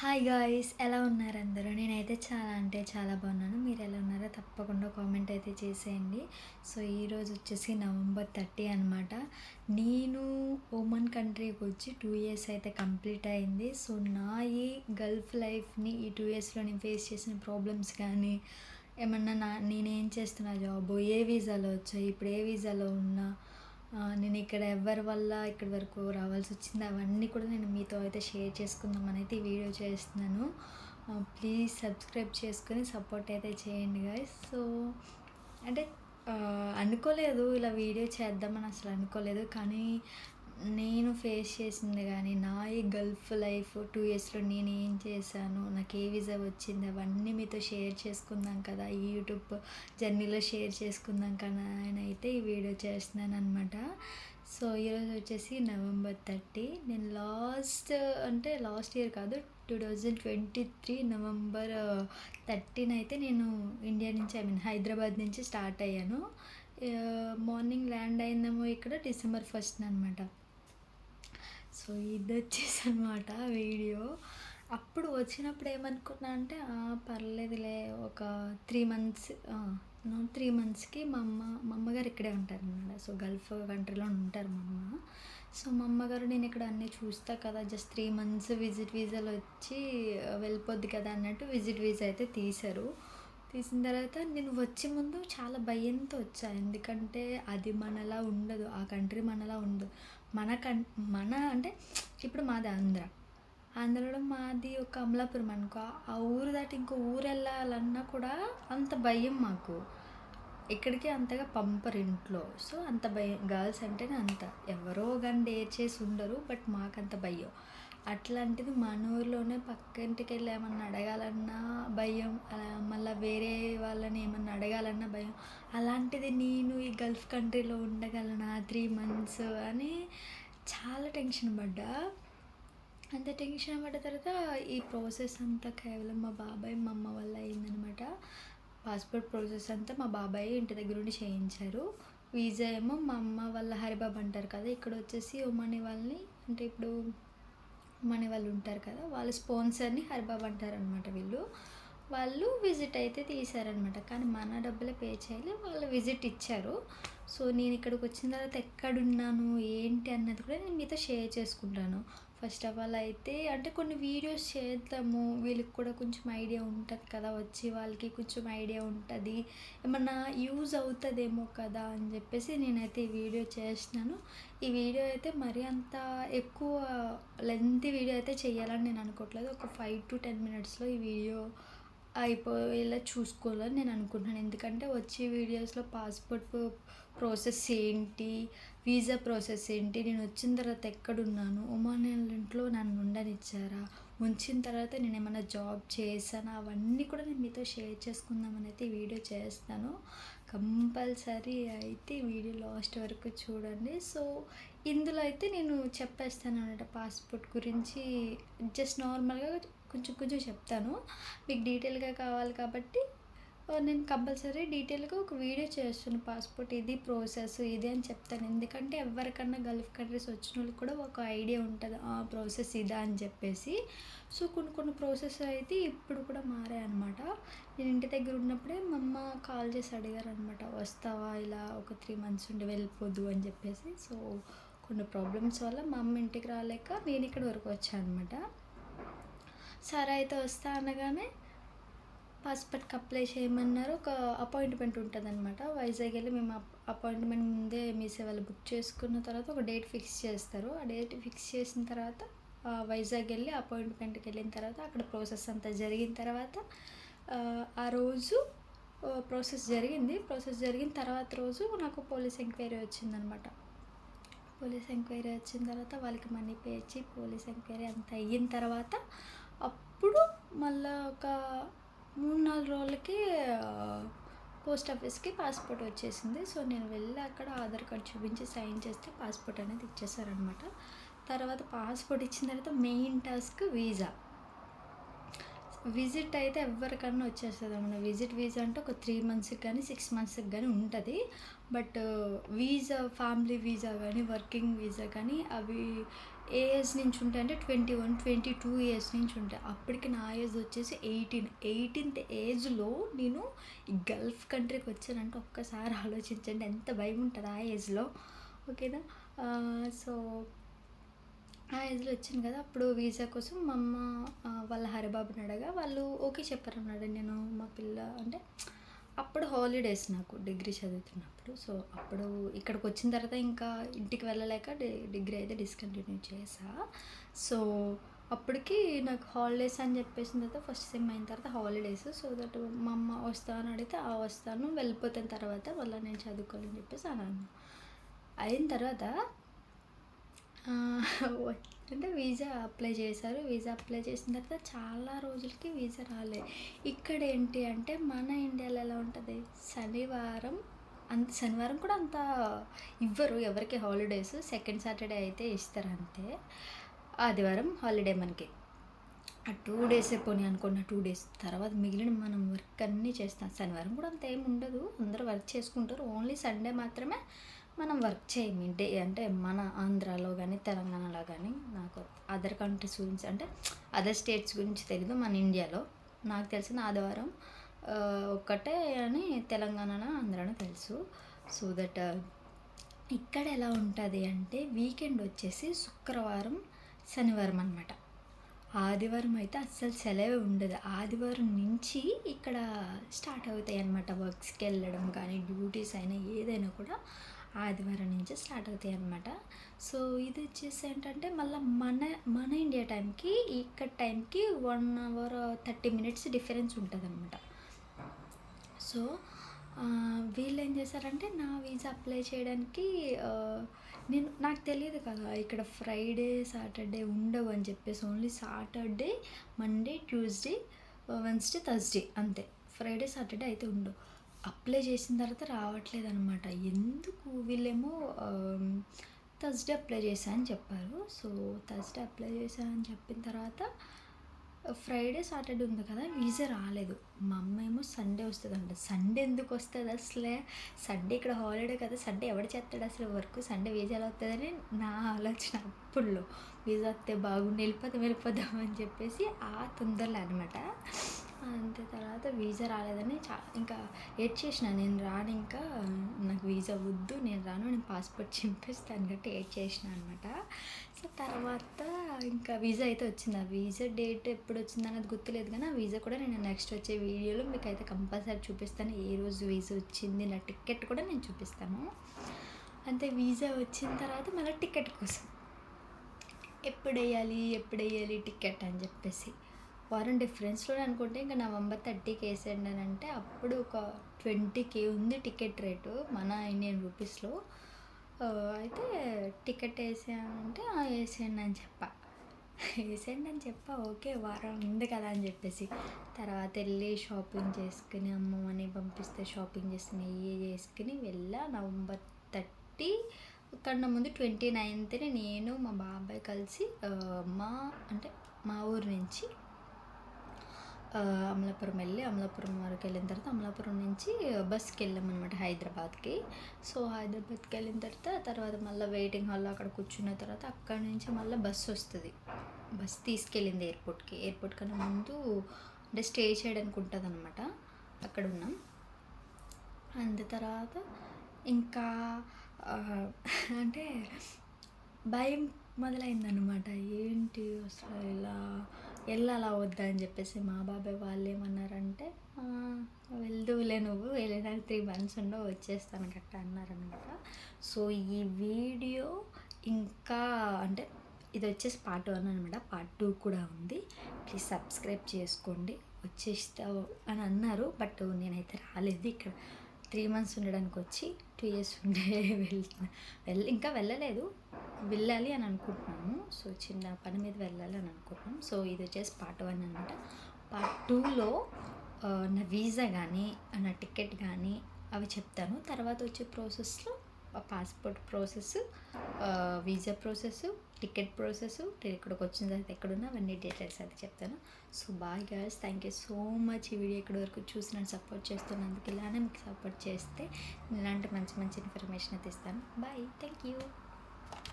Hi guys ఎలా ఉన్నారు అందరూ? నేనైతే చాలా అంటే చాలా బాగున్నాను. మీరు ఎలా ఉన్నారో తప్పకుండా కామెంట్ అయితే చేసేయండి. సో ఈరోజు వచ్చేసి నవంబర్ థర్టీ అనమాట నేను ఓమన్ కంట్రీకి వచ్చి టూ ఇయర్స్ అయితే కంప్లీట్ అయింది. సో నా ఈ గల్ఫ్ లైఫ్ని ఈ టూ ఇయర్స్లో నేను ఫేస్ చేసిన ప్రాబ్లమ్స్ కానీ ఏమన్నా నా నేనేం చేస్తున్నా జాబ్ ఏ వీసాలో వచ్చాయి ఇప్పుడు ఏ వీసాలో ఉన్నా నేను ఇక్కడ ఎవరి వల్ల ఇక్కడి వరకు రావాల్సి వచ్చింది అవన్నీ కూడా నేను మీతో అయితే షేర్ చేసుకుందామని అయితే ఈ వీడియో చేస్తున్నాను. ప్లీజ్ సబ్స్క్రైబ్ చేసుకొని సపోర్ట్ అయితే చేయండి గాయస్ సో అంటే అనుకోలేదు ఇలా వీడియో చేద్దామని అసలు అనుకోలేదు కానీ నేను ఫేస్ చేసింది కానీ నా ఈ గల్ఫ్ లైఫ్ టూ ఇయర్స్లో నేను ఏం చేశాను నాకు ఏ వీసా వచ్చింది అవన్నీ మీతో షేర్ చేసుకుందాం కదా ఈ యూట్యూబ్ జర్నీలో షేర్ చేసుకుందాం కదా అని అయితే ఈ వీడియో చేస్తున్నాను అనమాట సో ఈరోజు వచ్చేసి నవంబర్ థర్టీ నేను లాస్ట్ అంటే లాస్ట్ ఇయర్ కాదు two thousand twenty three November thirteen అయితే నేను ఇండియా నుంచి ఐ మీన్ హైదరాబాద్ నుంచి స్టార్ట్ అయ్యాను. Uh, మార్నింగ్ ల్యాండ్ అయిందేమో ఇక్కడ డిసెంబర్ ఫస్ట్ అనమాట సో ఇది వచ్చేసి అనమాట వీడియో. అప్పుడు వచ్చినప్పుడు ఏమనుకున్నా అంటే పర్లేదులే ఒక త్రీ మంత్స్ త్రీ మంత్స్కి మా అమ్మ మా అమ్మగారు ఇక్కడే ఉంటారు అనమాట సో గల్ఫ్ కంట్రీలో ఉంటారు మా అమ్మ. సో మా అమ్మగారు నేను ఇక్కడ అన్నీ చూస్తా కదా జస్ట్ త్రీ మంత్స్ విజిట్ వీసాలో వచ్చి వెళ్ళిపోద్ది కదా అన్నట్టు విజిట్ వీసా అయితే తీశారు. తీసిన తర్వాత నేను వచ్చే ముందు చాలా భయంతో వచ్చా. ఎందుకంటే అది మనలా ఉండదు ఆ కంట్రీ మనలా ఉండదు. మనకం మన అంటే ఇప్పుడు మాది ఆంధ్ర. ఆంధ్రలో మాది ఒక అమలాపురం అనుకో ఆ ఊరు దాటి ఇంకో ఊరు వెళ్ళాలన్నా కూడా అంత భయం మాకు. ఇక్కడికి అంతగా పంపరు ఇంట్లో. సో అంత భయం గర్ల్స్ అంటేనే అంత. ఎవరో కానీ డేర్ చేసి ఉండరు బట్ మాకంత భయం. అట్లాంటిది మన ఊర్లోనే పక్క ఇంటికి వెళ్ళి ఏమన్నా అడగాలన్నా భయం అలా మళ్ళీ వేరే వాళ్ళని ఏమన్నా అడగాలన్నా భయం. అలాంటిది నేను ఈ గల్ఫ్ కంట్రీలో ఉండగలనా త్రీ మంత్స్ అని చాలా టెన్షన్ పడ్డా. అంత టెన్షన్ పడ్డ తర్వాత ఈ ప్రాసెస్ అంతా కేవలం మా బాబాయ్ మా అమ్మ వల్ల అయిందనమాట. పాస్పోర్ట్ ప్రాసెస్ అంతా మా బాబాయ్ ఇంటి దగ్గర ఉండి చేయించారు. వీజా ఏమో మా అమ్మ వాళ్ళ హరిబాబు అంటారు కదా ఇక్కడ వచ్చేసి ఉమ్మని వాళ్ళని అంటే ఇప్పుడు ఉమ్మని వాళ్ళు ఉంటారు కదా వాళ్ళ స్పాన్సర్ని హరిబాబు అంటారు అనమాట వీళ్ళు. వాళ్ళు విజిట్ అయితే తీశారనమాట కానీ మన డబ్బులే పే చేయాలి వాళ్ళు విజిట్ ఇచ్చారు. సో నేను ఇక్కడికి వచ్చిన తర్వాత ఎక్కడున్నాను ఏంటి అన్నది కూడా నేను మీతో షేర్ చేసుకుంటాను. ఫస్ట్ ఆఫ్ ఆల్ అయితే అంటే కొన్ని వీడియోస్ చేద్దాము. వీళ్ళకి కూడా కొంచెం ఐడియా ఉంటుంది కదా వచ్చి వాళ్ళకి కొంచెం ఐడియా ఉంటుంది. ఏమన్నా యూజ్ అవుతుందేమో కదా అని చెప్పేసి నేనైతే ఈ వీడియో చేస్తున్నాను. ఈ వీడియో అయితే మరీ అంత ఎక్కువ లెంత్ వీడియో అయితే చేయాలని నేను అనుకోవట్లేదు. ఒక ఫైవ్ టు టెన్ మినిట్స్లో ఈ వీడియో అయిపోయేలా చూసుకోవాలని నేను అనుకుంటున్నాను. ఎందుకంటే వచ్చే వీడియోస్లో పాస్పోర్ట్ ప్రాసెస్ ఏంటి వీసా ప్రాసెస్ ఏంటి నేను వచ్చిన తర్వాత ఎక్కడున్నాను ఒమాన్ ఇంట్లో నన్ను ఉండనిచ్చారా ఉంచిన తర్వాత నేను ఏమైనా జాబ్ చేశానా అవన్నీ కూడా నేను మీతో షేర్ చేసుకుందామని అయితే వీడియో చేస్తాను. కంపల్సరీ అయితే వీడియో లాస్ట్ వరకు చూడండి. సో ఇందులో అయితే నేను చెప్పేస్తాను అనమాట పాస్పోర్ట్ గురించి. జస్ట్ నార్మల్గా కొంచెం కొంచెం చెప్తాను. మీకు డీటెయిల్గా కావాలి కాబట్టి నేను కంపల్సరీ డీటెయిల్గా ఒక వీడియో చేస్తాను పాస్పోర్ట్. ఇది ప్రాసెస్ ఇది అని చెప్తాను. ఎందుకంటే ఎవరికన్నా గల్ఫ్ కంట్రీస్ వచ్చిన వాళ్ళకి కూడా ఒక ఐడియా ఉంటుంది. ఆ ప్రాసెస్ ఇదా అని చెప్పేసి. సో కొన్ని కొన్ని ప్రాసెస్ అయితే ఇప్పుడు కూడా మారాయి అనమాట నేను ఇంటి దగ్గర ఉన్నప్పుడే మా అమ్మ కాల్ చేసి అడిగారు అనమాట వస్తావా? ఇలా ఒక త్రీ మంత్స్ ఉండి వెళ్ళిపోద్దు అని చెప్పేసి. సో కొన్ని ప్రాబ్లమ్స్ వల్ల మా అమ్మ ఇంటికి రాలేక నేను ఇక్కడ వరకు వచ్చాను అనమాట సరే అయితే వస్తా అనగానే పాస్పోర్ట్కి అప్లై చేయమన్నారు. ఒక అపాయింట్మెంట్ ఉంటుంది అనమాట వైజాగ్ వెళ్ళి మేము అపాయింట్మెంట్ ముందే మీ సేవలు బుక్ చేసుకున్న తర్వాత ఒక డేట్ ఫిక్స్ చేస్తారు. ఆ డేట్ ఫిక్స్ చేసిన తర్వాత వైజాగ్ వెళ్ళి అపాయింట్మెంట్కి వెళ్ళిన తర్వాత అక్కడ ప్రాసెస్ అంతా జరిగిన తర్వాత ఆ, ఆ రోజు ప్రాసెస్ జరిగింది. ప్రాసెస్ జరిగిన తర్వాత రోజు నాకు పోలీస్ ఎంక్వైరీ వచ్చిందనమాట పోలీస్ ఎంక్వైరీ వచ్చిన తర్వాత వాళ్ళకి మనీ పే ఇచ్చి పోలీస్ ఎంక్వైరీ అంతా అయిన తర్వాత అప్పుడు మళ్ళా ఒక మూడు నాలుగు రోజులకి పోస్ట్ ఆఫీస్కి పాస్పోర్ట్ వచ్చేసింది. సో నేను వెళ్ళి అక్కడ ఆధార్ కార్డ్ చూపించి సైన్ చేస్తే పాస్పోర్ట్ అనేది ఇచ్చేసారనమాట. తర్వాత పాస్పోర్ట్ ఇచ్చిన తర్వాత మెయిన్ టాస్క్ వీసా. విజిట్ అయితే ఎవరికన్నా వచ్చేస్తుంది మన విజిట్ వీసా అంటే ఒక త్రీ మంత్స్కి కానీ సిక్స్ మంత్స్కి కానీ ఉంటుంది. బట్ వీసా ఫ్యామిలీ వీసా కానీ వర్కింగ్ వీసా కానీ అవి ఏ ఏజ్ నుంచి ఉంటాయి అంటే twenty one twenty two years నుంచి ఉంటాయి. అప్పటికి నా ఏజ్ వచ్చేసి ఎయిటీన్. ఎయిటీన్త్ ఏజ్లో నేను గల్ఫ్ కంట్రీకి వచ్చానంటే ఒక్కసారి ఆలోచించండి. ఎంత భయం ఉంటుంది ఆ ఏజ్లో ఓకేనా? సో ఆ ఏజ్లో వచ్చాను కదా అప్పుడు వీసా కోసం మా అమ్మ వాళ్ళ హరిబాబుని అడగా వాళ్ళు ఓకే చెప్పారు అన్నాడు నేను మా పిల్ల అంటే అప్పుడు హాలిడేస్ నాకు డిగ్రీ చదువుతున్నప్పుడు. సో అప్పుడు ఇక్కడికి వచ్చిన తర్వాత ఇంకా ఇంటికి వెళ్ళలేక డి- డిగ్రీ అయితే డిస్కంటిన్యూ చేసా సో అప్పటికి నాకు హాలిడేస్ అని చెప్పేసిన తర్వాత ఫస్ట్ సెమ్ అయిన తర్వాత హాలిడేస్ సో దట్ మా అమ్మ వస్తాను అడిగితే ఆ వస్తాను వెళ్ళిపోతాను తర్వాత మళ్ళీ నేను చదువుకోవాలని చెప్పేసి అన్నాను. అయిన తర్వాత అంటే వీసా అప్లై చేశారు. వీసా అప్లై చేసిన తర్వాత చాలా రోజులకి వీసా రాలే. ఇక్కడ ఏంటి అంటే మన ఇండియాలో ఎలా ఉంటుంది? శనివారం అంత శనివారం కూడా అంత ఇవ్వరు. ఎవరికి హాలిడేస్ సెకండ్ సాటర్డే అయితే ఇస్తారు అంతే. ఆదివారం హాలిడే మనకి. ఆ టూ డేస్ పోనీ అనుకున్న టూ డేస్ తర్వాత మిగిలిన మనం వర్క్ అన్నీ చేస్తాం. శనివారం కూడా అంత ఏమి ఉండదు. అందరూ వర్క్ చేసుకుంటారు. ఓన్లీ సండే మాత్రమే మనం వర్క్ చేయము అంటే మన ఆంధ్రాలో కానీ తెలంగాణలో కానీ నాకు అదర్ కంట్రీస్ గురించి అంటే అదర్ స్టేట్స్ గురించి తెలీదు మన ఇండియాలో. నాకు తెలిసిన ఆదివారం ఒక్కటే అని తెలంగాణలో ఆంధ్రాలో తెలుసు. సో దట్ ఇక్కడ ఎలా ఉంటుంది అంటే వీకెండ్ వచ్చేసి శుక్రవారం శనివారం అనమాట ఆదివారం అయితే అస్సలు సెలవే ఉండదు. ఆదివారం నుంచి ఇక్కడ స్టార్ట్ అవుతాయి అన్నమాట వర్క్స్కి వెళ్ళడం కానీ డ్యూటీస్ అయినా ఏదైనా కూడా ఆదివారం నుంచి స్టార్ట్ అవుతాయి అనమాట సో ఇది వచ్చేసి ఏంటంటే మళ్ళీ మన మన ఇండియా టైంకి ఇక్కడ టైంకి one hour thirty minutes difference ఉంటుంది అనమాట సో వీళ్ళు ఏం చేశారంటే నా వీసా అప్లై చేయడానికి నేను నాకు తెలియదు కదా ఇక్కడ ఫ్రైడే సాటర్డే ఉండవు అని చెప్పేసి only Saturday Monday Tuesday Wednesday Thursday అంతే. ఫ్రైడే సాటర్డే అయితే ఉండవు. అప్లై చేసిన తర్వాత రావట్లేదు అనమాట ఎందుకు? వీళ్ళేమో థర్స్డే అప్లై చేశా అని చెప్పారు. సో థర్స్డే అప్లై చేశా అని చెప్పిన తర్వాత ఫ్రైడే సాటర్డే ఉంది కదా వీసా రాలేదు. మా అమ్మ ఏమో సండే వస్తుందంట. సండే ఎందుకు వస్తుంది అసలే? సండే ఇక్కడ హాలిడే కదా సండే ఎవడు చేస్తాడు అసలు వర్క్ సండే వీసా ఎలా వస్తుందని నా ఆలోచన అప్పుల్లో వీసా వస్తే బాగుండి వెళ్ళిపోతాం వెళ్ళిపోదాం అని చెప్పేసి ఆ తొందరలో అనమాట అంతే తర్వాత వీసా రాలేదని చా ఇంకా ఏడ్ చేసిన. నేను రాను ఇంకా నాకు వీసా వద్దు నేను రాను నేను పాస్పోర్ట్ చింపేస్తాను గట్టి ఏడ్ చేసిన అనమాట సో తర్వాత ఇంకా వీసా అయితే వచ్చింది. ఆ వీసా డేట్ ఎప్పుడు వచ్చింది అన్నది గుర్తులేదు కానీ ఆ వీసా కూడా నేను నెక్స్ట్ వచ్చే వీడియోలో మీకు అయితే కంపల్సరీ చూపిస్తాను. ఏ రోజు వీసా వచ్చింది నా టికెట్ కూడా నేను చూపిస్తాను. అంతే వీసా వచ్చిన తర్వాత మళ్ళీ టికెట్ కోసం. ఎప్పుడు వేయాలి ఎప్పుడు వేయాలి టికెట్ అని చెప్పేసి. వారం డిఫరెన్స్లో అనుకుంటే ఇంకా నవంబర్ థర్టీకి వేసేయండి అని అంటే అప్పుడు ఒక ట్వంటీకి ఉంది టికెట్ రేటు మన ఇండియన్ రూపీస్లో. అయితే టికెట్ వేసేయాలంటే "ఆ, వేసేయండి అని చెప్పా. వేసేయండి అని చెప్పా ఓకే వారం ఉంది కదా అని చెప్పేసి. తర్వాత వెళ్ళి షాపింగ్ చేసుకుని అమ్మమ్మని పంపిస్తే షాపింగ్ చేసుకుని ఇవి చేసుకుని వెళ్ళా. నవంబర్ థర్టీ కన్నా ముందు ట్వంటీ నైన్త్ని నేను మా బాబాయ్ కలిసి మా అంటే మా ఊరు నుంచి అమలాపురం వెళ్ళి అమలాపురం వరకు వెళ్ళిన తర్వాత అమలాపురం నుంచి బస్కి వెళ్ళాం అనమాట హైదరాబాద్కి. సో హైదరాబాద్కి వెళ్ళిన తర్వాత తర్వాత మళ్ళీ వెయిటింగ్ హాల్లో అక్కడ కూర్చున్న తర్వాత అక్కడ నుంచి మళ్ళీ బస్సు వస్తుంది. బస్ తీసుకెళ్ళింది ఎయిర్పోర్ట్కి. ఎయిర్పోర్ట్ కన్నా ముందు అంటే స్టే చేయడానికి ఉంటుంది అనమాట అక్కడ ఉన్నాం. అంత తర్వాత ఇంకా అంటే భయం మొదలైందనమాట ఏంటి అసలు ఇలా వెళ్ళాలా వద్దా అని చెప్పేసి మా బాబాయ్ వాళ్ళు ఏమన్నారంటే వెళ్దువులే నువ్వు వెళ్ళడానికి త్రీ మంత్స్ ఉండవు వచ్చేస్తాను గట్ట అన్నారనమాట. సో ఈ వీడియో ఇంకా అంటే ఇది వచ్చేసి పార్ట్ వన్ అనమాట. పార్ట్ టూ కూడా ఉంది. ప్లీజ్ సబ్స్క్రైబ్ చేసుకోండి. వచ్చేస్తావు అని అన్నారు బట్ నేనైతే రాలేదు ఇక్కడ. త్రీ మంత్స్ ఉండడానికి వచ్చి టూ ఇయర్స్ ఉండే వెళ్తున్నా. వెళ్ళి ఇంకా వెళ్ళలేదు. వెళ్ళాలి అని అనుకుంటున్నాము. సో చిన్న పని మీద వెళ్ళాలి అని అనుకుంటున్నాం సో ఇది వచ్చేసి పార్ట్ వన్ అనమాట పార్ట్ టూలో నా వీసా కానీ నా టికెట్ కానీ అవి చెప్తాను. తర్వాత వచ్చే ప్రాసెస్లో passport process visa process ticket process ఇక్కడికి వచ్చిన తర్వాత ఎక్కడున్నా అవన్నీ డీటెయిల్స్ అయితే చెప్తాను. So boy girls thank you so much ఈ వీడియో ఇక్కడి వరకు చూసి నన్ను సపోర్ట్ చేస్తున్నందుకు ఇలానే మీకు సపోర్ట్ చేస్తే ఇలాంటి మంచి మంచి ఇన్ఫర్మేషన్ అయితే ఇస్తాను. Bye thank you